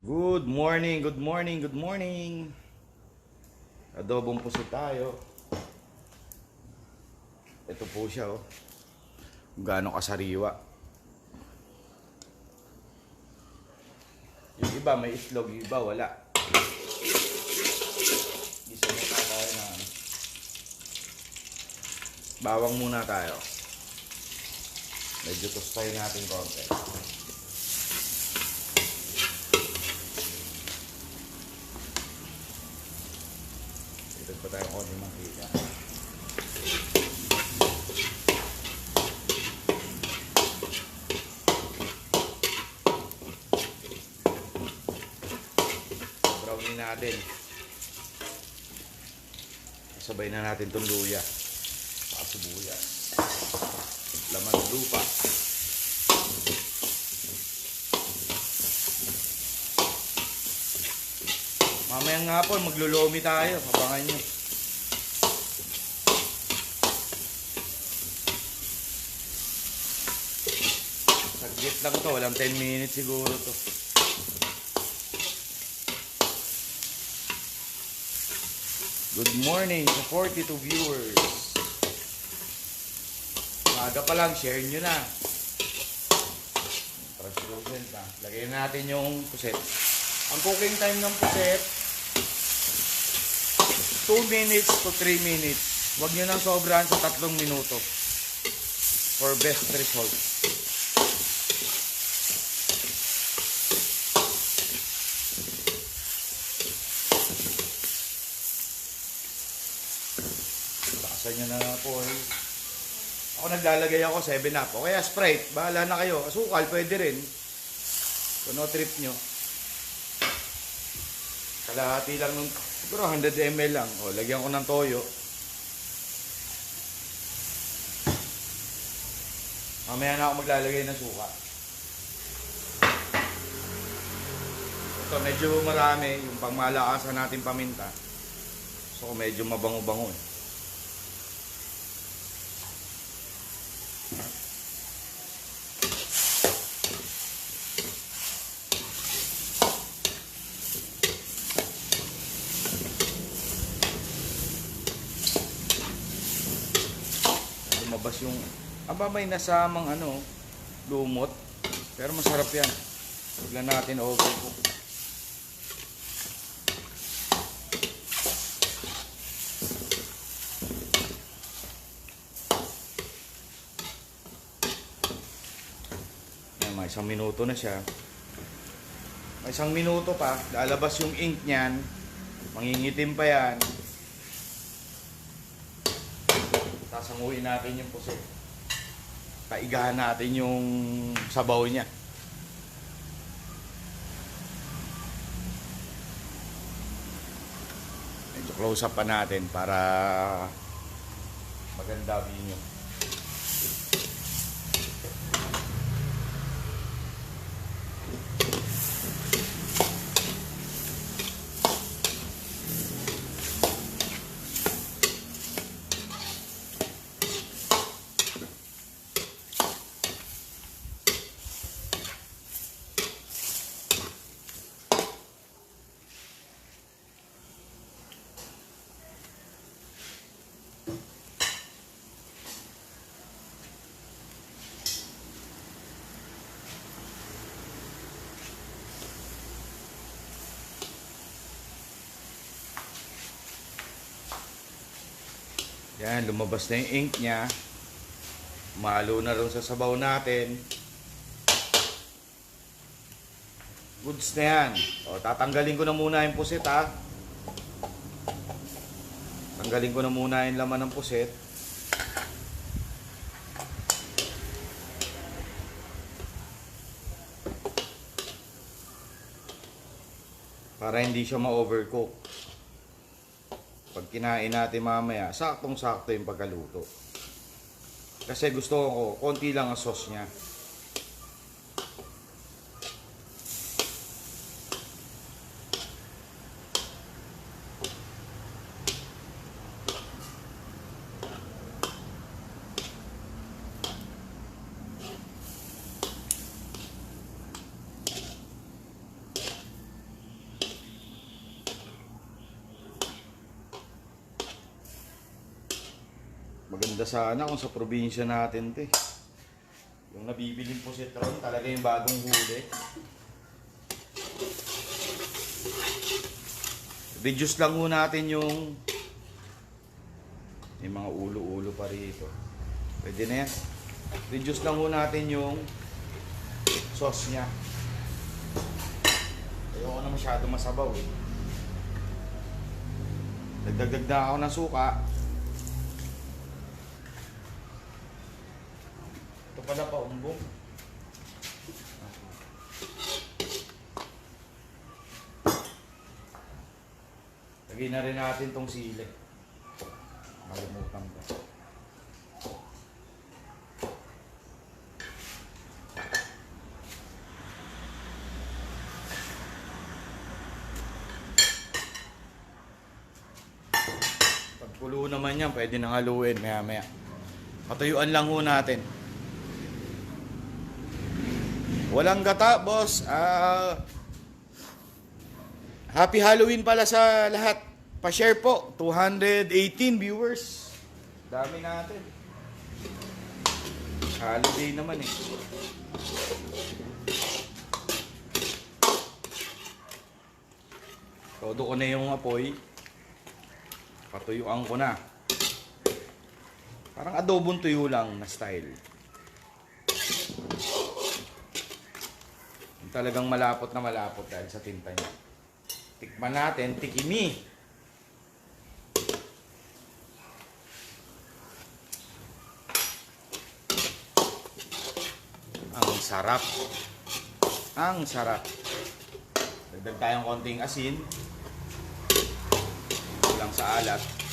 Good morning, good morning, good morning. Adobong puso tayo. Ito po siya oh. Gaano kasariwa. Yung iba may itlog, yung iba wala. Isa muna tayo na ano. Bawang muna tayo. Medyo tostay natin konti. Tayo konti mantika. Brownie natin. Sabay na natin itong luya. Saka sibuyas. Laman lupa. Mamayang po, maglulomi tayo. Abangan nyo. Saglit lang to, walang 10 minutes siguro to. Good morning sa 42 viewers. Maga pa lang, share nyo na. Translucent na. Lagay natin yung puset. Ang cooking time ng puset, 2 minutes to 3 minutes. Huwag nyo nang sobrahan sa 3 minuto. For best result. Bakasan nyo na po. Ako naglalagay ako 7 up. O kaya Sprite, bahala na kayo. Asukal, pwede rin. Kung no trip nyo. Kalahati lang nung, siguro 100 ml lang. O, lagyan ko ng toyo. Mamaya na ako maglalagay ng suka. Ito, medyo marami. Yung pangmalakasan natin paminta. So, medyo mabango-bango eh. Lumabas yung aba may nasamang ano lumot. Pero masarap yan. Bigla natin overcook yan may isang minuto na siya may isang minuto pa lalabas yung ink niyan mangingitim pa yan Sasanguin natin yung puso. Paigahan natin yung sabaw niya. Medyo close up pa natin para maganda view nyo. Yan, lumabas na yung ink niya. Malo na rin sa sabaw natin. Goods na yan. O, tatanggalin ko na muna yung pusit ha. Tanggalin ko na muna yung laman ng pusit. Para hindi siya ma-overcook. Pag kinain natin mamaya, saktong-sakto yung pagkaluto. Kasi gusto ko, konti lang ang sauce niya. Ganda sana kung sa probinsya natin, te. Yung nabibiling positron, talaga yung bagong huli. Reduce lang ho natin yung may mga ulo-ulo pa rito. Pwede na yan. Reduce lang ho natin yung sauce niya. Ayoko na masyado masabaw eh. Dagdag-dag na ako ng suka. Ito pala pa umbong. Lagay na rin natin tong sili. Kalimutan ko. Pagkulo naman yan, pwede nang haluin maya maya. Patuyuan lang ho natin. Walang gata, boss. Ah, happy Halloween pala sa lahat. Pa-share po. 218 viewers. Dami natin. Holiday naman eh. Todo ko na yung apoy. Patuyuan ko na. Parang adobong tuyo lang na style. Talagang malapot na malapot dahil sa tinta niya. Tikman natin, tikimi. Ang sarap. Ang sarap. Dagdag tayong konting asin. Lang sa alat.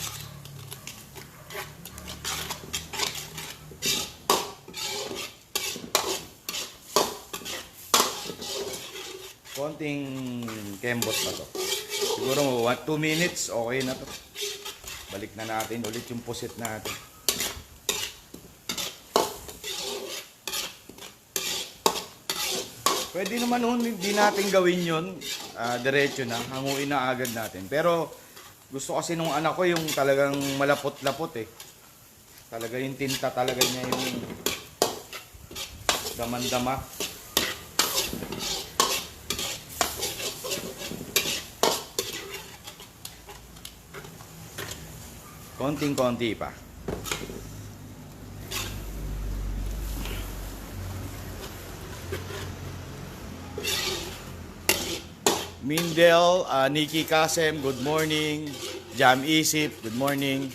Konting kembot pa to. Siguro 1-2 minutes, okay na to. Balik na natin ulit yung pusit natin. Pwede naman nun, hindi natin gawin yun. ah, diretso na, hanguin na agad natin. Pero gusto kasi nung anak ko yung talagang malapot-lapot eh. Talaga yung tinta talaga niya yung damandama. Konting-konti pa. Mindel, uh, Nikki Kasem, good morning. Jam Isip, good morning.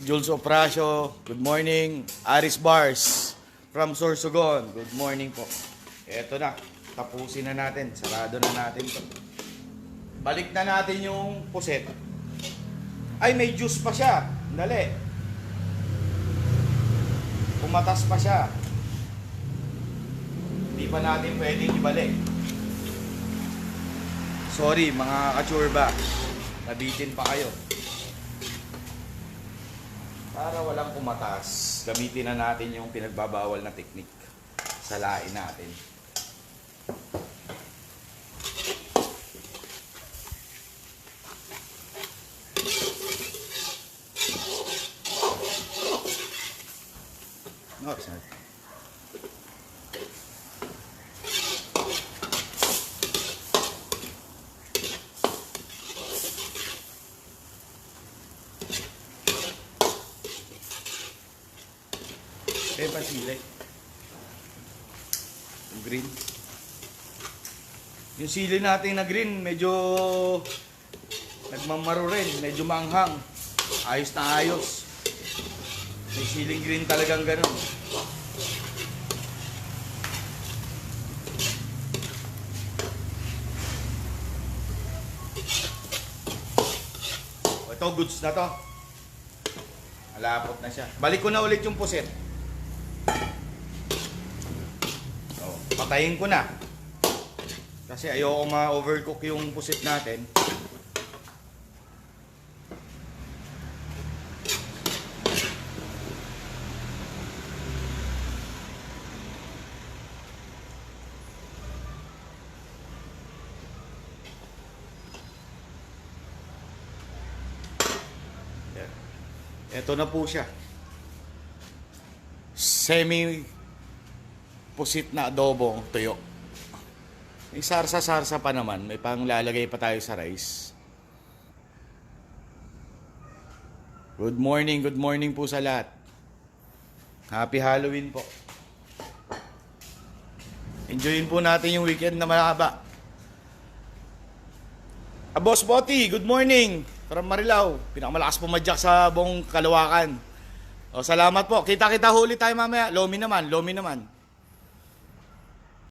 Jules Oprasio, good morning. Aris Bars from Sorsogon, good morning po. Eto na, tapusin na natin, sarado na natin to. Balik na natin yung puset. Ay, may juice pa siya. Dali. Pumatas pa siya. Hindi pa natin pwedeng ibalik. Sorry mga kachurba. Nabitin pa kayo. Para walang pumatas, gamitin na natin yung pinagbabawal na teknik sa lain natin. No, sorry. Eh, pa. Yung green. Yung sili natin na green, medyo nagmamaro rin, medyo manghang. Ayos na ayos. May siling green talagang ganun. Ito, goods na to. Malapot na siya. Balik ko na ulit yung puset. Oh, patayin ko na. Kasi ayoko ma-overcook yung pusit natin. Ito na po siya. semi pusit na adobong tuyo. May sarsa-sarsa pa naman. May panglalagay pa tayo sa rice. Good morning, good morning po sa lahat. Happy Halloween po. Enjoyin po natin yung weekend na mahaba. Ah, Boss Boti, good morning. From Marilao. Pinakamalakas pumadyak sa buong kalawakan. O, salamat po. Kita-kita huli tayo mamaya. Lomi naman, lomi naman.